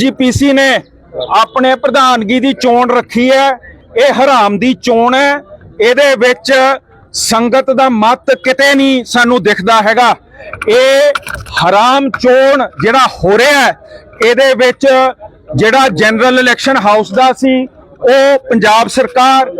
GPC ਨੇ ਆਪਣੇ ਪ੍ਰਧਾਨਗੀ ਦੀ ਚੋਣ ਰੱਖੀ ਹੈ। ਇਹ ਹਰਾਮ ਦੀ ਚੋਣ ਹੈ। ਇਹਦੇ ਵਿੱਚ ਸੰਗਤ ਦਾ ਮਤ ਕਿਤੇ ਨਹੀਂ ਸਾਨੂੰ ਦਿਖਦਾ ਹੈਗਾ। ਇਹ ਹਰਾਮ ਚੋਣ ਜਿਹੜਾ ਹੋ ਰਿਹਾ ਹੈ, ਇਹਦੇ ਵਿੱਚ ਜਿਹੜਾ ਜਨਰਲ ਇਲੈਕਸ਼ਨ ਹਾਊਸ ਦਾ ਸੀ, ਉਹ ਪੰਜਾਬ ਸਰਕਾਰ,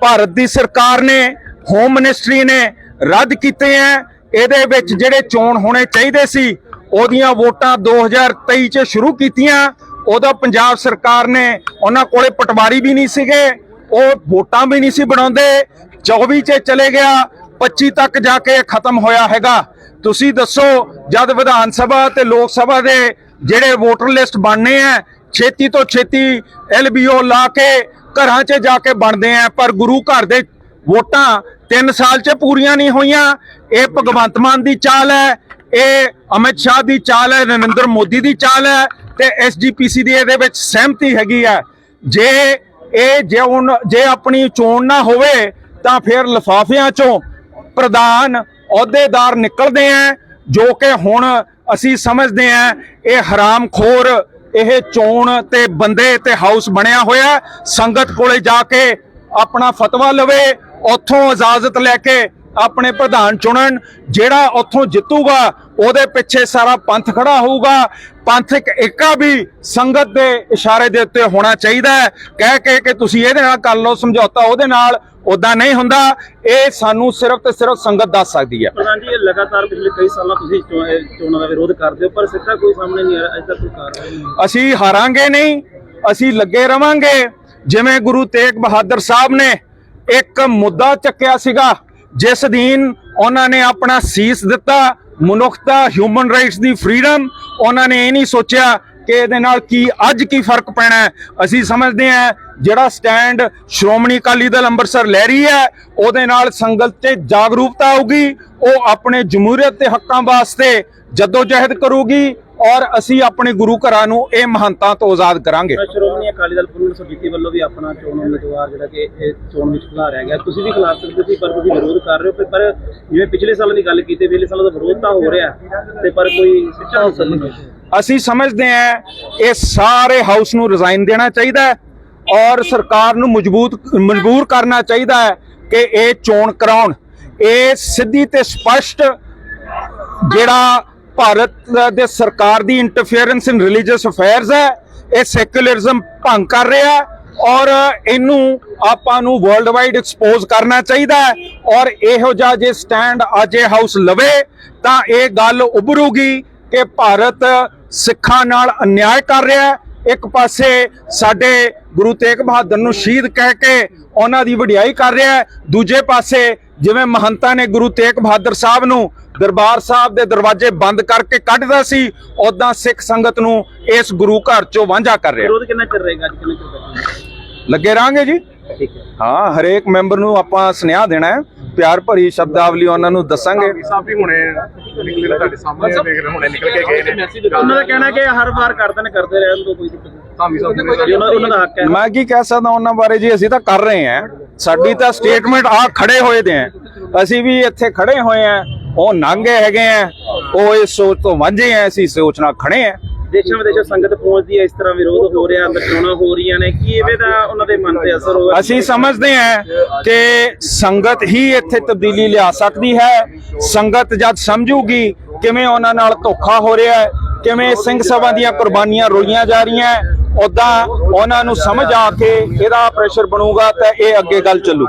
ਭਾਰਤ ਦੀ ਸਰਕਾਰ ਨੇ, ਹੋਮ ਮਿਨਿਸਟਰੀ ਨੇ ਰੱਦ ਕੀਤੇ ਹੈ। ਇਹਦੇ ਵਿੱਚ ਜਿਹੜੇ ਚੋਣ ਹੋਣੇ ਚਾਹੀਦੇ ਸੀ ਉਹਦੀਆਂ ਵੋਟਾਂ 2023 ਚ ਸ਼ੁਰੂ ਕੀਤੀਆਂ, ਉਦੋਂ ਪੰਜਾਬ ਸਰਕਾਰ ਨੇ ਉਹਨਾਂ ਕੋਲੇ ਪਟਵਾਰੀ ਵੀ ਨਹੀਂ ਸੀਗੇ, ਉਹ ਵੋਟਾਂ ਵੀ ਨਹੀਂ ਸੀ ਬਣਾਉਂਦੇ 24 ਚ ਚਲੇ ਗਿਆ 25 ਤੱਕ ਜਾ ਕੇ ਇਹ ਖਤਮ ਹੋਇਆ ਹੈਗਾ। ਤੁਸੀਂ ਦੱਸੋ, ਜਦ ਵਿਧਾਨ ਸਭਾ ਤੇ ਲੋਕ ਸਭਾ ਦੇ ਜਿਹੜੇ ਵੋਟਰ ਲਿਸਟ ਬਣਨੇ ਆ, ਛੇਤੀ ਤੋਂ ਛੇਤੀ ਐਲਬੀਓ ਲਾ ਕੇ ਘਰਾਂ 'ਚ ਜਾ ਕੇ ਬਣਦੇ ਆ, ਪਰ ਗੁਰੂ ਘਰ ਦੇ ਵੋਟਾਂ 3 ਸਾਲ 'ਚ ਪੂਰੀਆਂ ਨਹੀਂ ਹੋਈਆਂ। ਇਹ ਭਗਵੰਤ ਮਾਨ ਦੀ ਚਾਲ ਹੈ ਇਹ ਅਮਿਤ ਸ਼ਾਹ ਦੀ ਚਾਲ ਹੈ, ਨਰਿੰਦਰ ਮੋਦੀ ਦੀ ਚਾਲ ਹੈ ਤੇ ਐਸਜੀਪੀਸੀ ਦੀ ਇਹਦੇ ਵਿੱਚ ਸਹਿਮਤੀ ਹੈਗੀ ਹੈ। ਜੇ ਇਹ ਜੇ ਹੁਣ ਜੇ ਆਪਣੀ ਚੋਣ ਨਾ ਹੋਵੇ ਤਾਂ ਫਿਰ ਲਫਾਫਿਆਂ 'ਚੋਂ ਪ੍ਰਧਾਨ ਅਹੁਦੇਦਾਰ ਨਿਕਲਦੇ ਆ, ਜੋ ਕਿ ਹੁਣ ਅਸੀਂ ਸਮਝਦੇ ਆ ਇਹ ਹਰਾਮਖੋਰ, ਇਹ ਚੋਣ ਤੇ ਬੰਦੇ ਤੇ ਹਾਊਸ ਬਣਿਆ ਹੋਇਆ, ਸੰਗਤ ਕੋਲੇ ਜਾ ਕੇ ਆਪਣਾ ਫਤਵਾ ਲਵੇ, ਉੱਥੋਂ ਇਜਾਜ਼ਤ ਲੈ ਕੇ ਆਪਣੇ ਪ੍ਰਧਾਨ ਚੁਣਨ ਜਿਹੜਾ ਉੱਥੋਂ ਜਿੱਤੂਗਾ ਉਹਦੇ ਪਿੱਛੇ ਸਾਰਾ ਪੰਥ ਖੜਾ ਹੋਊਗਾ। ਪੰਥਕ ਏਕਾ ਵੀ ਸੰਗਤ ਦੇ ਇਸ਼ਾਰੇ ਦੇ ਉੱਤੇ ਹੋਣਾ ਚਾਹੀਦਾ ਹੈ। ਕਹਿ ਕੇ ਕਿ ਤੁਸੀਂ ਇਹਦੇ ਨਾਲ ਕਰ ਲਓ ਸਮਝੌਤਾ ਉਹਦੇ ਨਾਲ ਉਦਾਂ ਨਹੀਂ ਹੁੰਦਾ। ਇਹ ਸਾਨੂੰ ਸਿਰਫ ਤੇ ਸਿਰਫ ਸੰਗਤ ਦੱਸ ਸਕਦੀ ਹੈ। ਪ੍ਰਧਾਨ ਜੀ ਇਹ ਲਗਾਤਾਰ ਪਿਛਲੇ ਕਈ ਸਾਲਾਂ ਤੁਸੀਂ ਚੋਣਾਂ ਦਾ ਵਿਰੋਧ ਕਰਦੇ ਹੋ ਪਰ ਸਿੱਧਾ ਕੋਈ ਸਾਹਮਣੇ ਨਹੀਂ ਆਇਆ ਅਜੇ ਤੱਕ ਕੋਈ ਕਾਰਵਾਈ ਨਹੀਂ ਹੋਈ। ਅਸੀਂ ਹਾਰਾਂਗੇ ਨਹੀਂ ਅਸੀਂ ਲੱਗੇ ਰਵਾਂਗੇ। ਜਿਵੇਂ ਗੁਰੂ ਤੇਗ ਬਹਾਦਰ ਸਾਹਿਬ ਨੇ ਇੱਕ ਮੁੱਦਾ ਚੱਕਿਆ ਸੀਗਾ ਜਿਸ ਦਿਨ ਉਹਨਾਂ ਨੇ ਆਪਣਾ ਸੀਸ ਦਿੱਤਾ, ਮਨੁੱਖਤਾ ਹਿਊਮਨ ਰਾਈਟਸ ਦੀ ਫਰੀडम ਉਹਨਾਂ ਨੇ ਇਹ ਨਹੀਂ ਸੋਚਿਆ ਕਿ ਇਹਦੇ ਨਾਲ ਕੀ, ਅੱਜ ਕੀ ਫ਼ਰਕ ਪੈਣਾ ਹੈ। ਅਸੀਂ ਸਮਝਦੇ ਹਾਂ, ਜਿਹੜਾ ਸਟੈਂਡ ਸ਼੍ਰੋਮਣੀ ਅਕਾਲੀ ਦਲ ਅੰਮ੍ਰਿਤਸਰ ਲੈ ਰਹੀ ਹੈ, ਉਹਦੇ ਨਾਲ ਸੰਗਤ 'ਤੇ ਜਾਗਰੂਕਤਾ ਆਊਗੀ, ਉਹ ਆਪਣੇ ਜਮਹੂਰੀਅਤ ਤੇ ਹੱਕਾਂ ਵਾਸਤੇ ਜਦੋਜਹਿਦ ਕਰੂਗੀ ਔਰ ਅਸੀਂ ਆਪਣੇ ਗੁਰੂ ਘਰਾਂ ਨੂੰ ਇਹ ਮਹੰਤਾਂ ਤੋਂ ਆਜ਼ਾਦ ਕਰਾਂਗੇ। ਸ਼੍ਰੋਮਣੀ ਅਕਾਲੀ ਦਲ ਪੂਰਨ ਸੁਜੀਤੀ ਵੱਲੋਂ ਵੀ ਆਪਣਾ ਚੋਣ ਉਮੀਦਵਾਰ ਜਿਹੜਾ ਕਿ ਇਹ ਚੋਣ ਵਿੱਚ ਖਿਲਾਰਿਆ ਗਿਆ। ਤੁਸੀਂ ਵੀ ਖਿਲਾਰ ਸਕਦੇ ਸੀ ਪਰ ਤੁਸੀਂ ਵਿਰੋਧ ਕਰ ਰਹੇ ਹੋ। ਪਰ- ਜਿਵੇਂ ਪਿਛਲੇ ਸਾਲਾਂ ਦੀ ਗੱਲ ਕੀਤੀ ਪਿਛਲੇ ਸਾਲਾਂ ਦਾ ਵਿਰੋਧ ਤਾਂ ਹੋ ਰਿਹਾ ਤੇ ਪਰ ਕੋਈ ਸਿੱਟਾ ਹਾਸਲ ਨਹੀਂ। ਅਸੀਂ ਸਮਝਦੇ ਹਾਂ ਇਹ ਸਾਰੇ ਹਾਊਸ ਨੂੰ ਰਿਜ਼ਾਈਨ ਦੇਣਾ ਚਾਹੀਦਾ ਹੈ ਔਰ ਸਰਕਾਰ ਨੂੰ ਮਜ਼ਬੂਤ ਮਜਬੂਰ ਕਰਨਾ ਚਾਹੀਦਾ ਹੈ ਕਿ ਇਹ ਚੋਣ ਕਰਾਉਣ। ਇਹ ਸਿੱਧੀ ਤੇ ਸਪਸ਼ਟ ਜਿਹੜਾ ਭਾਰਤ ਦੇ ਸਰਕਾਰ ਦੀ ਇੰਟਰਫੇਰੈਂਸ ਇਨ ਰਿਲੀਜੀਅਸ ਅਫੇਅਰਸ ਹੈ, ਇਹ ਸੈਕੂਲਰਿਜ਼ਮ ਭੰਗ ਕਰ ਰਿਹਾ ਹੈ ਔਰ ਇਹਨੂੰ ਆਪਾਂ ਨੂੰ ਵਰਲਡ ਵਾਈਡ ਐਕਸਪੋਜ਼ ਕਰਨਾ ਚਾਹੀਦਾ ਹੈ ਔਰ ਇਹੋ ਜਿਹਾ ਜੇ ਸਟੈਂਡ ਅੱਜ ਇਹ ਹਾਊਸ ਲਵੇ ਤਾਂ ਇਹ ਗੱਲ ਉਭਰੂਗੀ ਕਿ ਭਾਰਤ ਸਿੱਖਾਂ ਨਾਲ ਅਨਿਆਏ ਕਰ ਰਿਹਾ ਹੈ। ਇੱਕ ਪਾਸੇ ਸਾਡੇ ਗੁਰੂ ਤੇਗ ਬਹਾਦਰ ਨੂੰ ਸ਼ਹੀਦ ਕਹਿ ਕੇ ਉਹਨਾਂ ਦੀ ਵਡਿਆਈ ਕਰ ਰਿਹਾ ਹੈ। ਦੂਜੇ ਪਾਸੇ ਜਿਵੇਂ ਮਹੰਤਾਂ ਨੇ ਗੁਰੂ ਤੇਗ ਬਹਾਦਰ ਸਾਹਿਬ ਨੂੰ ਦਰਬਾਰ ਸਾਹਿਬ ਦੇ ਦਰਵਾਜ਼ੇ ਬੰਦ ਕਰਕੇ ਕੱਢਦਾ ਸੀ ਉਦਾਂ ਸਿੱਖ ਸੰਗਤ ਨੂੰ ਇਸ ਗੁਰੂ ਘਰ ਚੋਂ ਵਾਂਝਾ ਕਰ ਰਿਹਾ। ਵਿਰੋਧ ਕਿੰਨਾ ਚਿਰ ਰਹੇਗਾ ਅੱਜ ਕਿੰਨਾ ਲੱਗੇ ਰਾਂਗੇ ਜੀ? ਠੀਕ ਹੈ। ਹਾਂ ਹਰੇਕ ਮੈਂਬਰ ਨੂੰ ਆਪਾਂ ਸੁਨੇਹਾ ਦੇਣਾ ਹੈ। ਪਿਆਰ ਭਰੀ ਸ਼ਬਦਾਵਲੀ ਉਹਨਾਂ ਨੂੰ ਦੱਸਾਂਗੇ। ਸਾਹਿਬ ਵੀ ਹੁਣੇ ਨਿਕਲੇ ਤੁਹਾਡੇ ਸਾਹਮਣੇ ਦੇਖ ਰਹੇ ਹੁਣੇ ਨਿਕਲ ਕੇ ਗਏ ਨੇ। ਉਹਨਾਂ ਦਾ ਕਹਿਣਾ ਕਿ ਹਰ ਵਾਰ ਕਰਦੇ ਨੇ ਕਰਦੇ ਰਹਿਣ ਤੋਂ ਕੋਈ ਦਿੱਕਤ ਨਹੀਂ। ਸਾਮੀ ਸਾਹਿਬ ਨੇ ਜੀ, ਉਹਨਾਂ ਉਹਨਾਂ ਦਾ ਹੱਕ ਹੈ। ਮੈਂ ਕੀ ਕਹਿ ਸਕਦਾ ਉਹਨਾਂ ਬਾਰੇ ਜੀ ਅਸੀਂ ਤਾਂ ਕਰ ਰਹੇ ਹਾਂ। ਸਾਡੀ ਤਾਂ ਸਟੇਟਮੈਂਟ ਆ ਖੜੇ ਹੋਏ ਦੇ ਆ। ਅਸੀਂ ਵੀ ਇੱਥੇ ਖੜੇ ਹੋਏ ਆ ਉਹ ਨਾਂਗੇ ਹੈਗੇ ਆ ਉਹ ਇਸ ਸੋਚ ਤੋਂ ਵਾਂਝੇ ਆ ਅਸੀਂ ਸੋਚ ਨਾਲ ਖੜੇ ਆ। ਦੇਸ਼ਾਂ ਵਿਦੇਸ਼ਾਂ ਸੰਗਤ ਪਹੁੰਚਦੀ ਹੈ ਇਸ ਤਰ੍ਹਾਂ ਵਿਰੋਧ ਹੋ ਰਿਹਾ ਚੋਣਾਂ ਹੋ ਰਹੀਆਂ ਨੇ ਕੀ ਇਹਦੇ ਦਾ ਉਹਨਾਂ ਦੇ ਮਨ ਤੇ ਅਸਰ ਹੋਇਆ? ਅਸੀਂ ਸਮਝਦੇ ਹਾਂ ਕਿ ਸੰਗਤ ਹੀ ਇੱਥੇ ਤਬਦੀਲੀ ਲਿਆ ਸਕਦੀ ਹੈ। ਸੰਗਤ ਜਦ ਸਮਝੂਗੀ ਕਿਵੇਂ ਉਹਨਾਂ ਨਾਲ ਧੋਖਾ ਹੋ ਰਿਹਾ ਹੈ ਕਿਵੇਂ ਸਿੰਘ ਸਭਾ ਦੀਆਂ ਕੁਰਬਾਨੀਆਂ ਰੋਈਆਂ ਜਾ ਰਹੀਆਂ ਉਦਾਂ ਉਹਨਾਂ ਨੂੰ ਸਮਝ ਆ ਕੇ ਇਹਦਾ ਪ੍ਰੈਸ਼ਰ ਬਣੂਗਾ ਤਾਂ ਇਹ ਅੱਗੇ ਗੱਲ ਚੱਲੂ।